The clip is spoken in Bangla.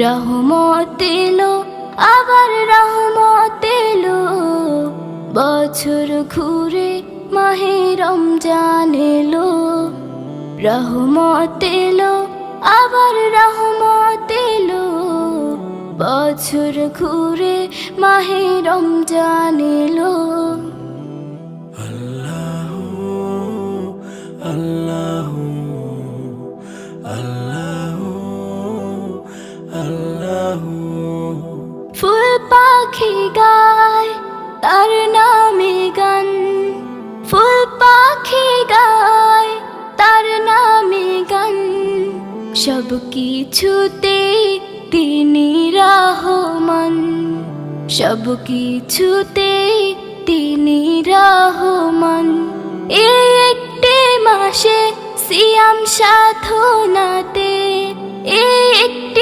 রহমত এলো, আবার রহমত এলো। বছর ঘুরে মাহে রমজান এলো। রহমত এলো, আবার রহমত এলো। বছর ঘুরে মাহে রমজান এলো। ফুল পাখি গায়, তার নামে গান। ফুল পাখি গায়, তার নামে গান। সব কিছুতে তিনি রহমান। সব কিছুতে তিনি রহমান। এই একটি মাসে সিয়াম সাধনাতে একটি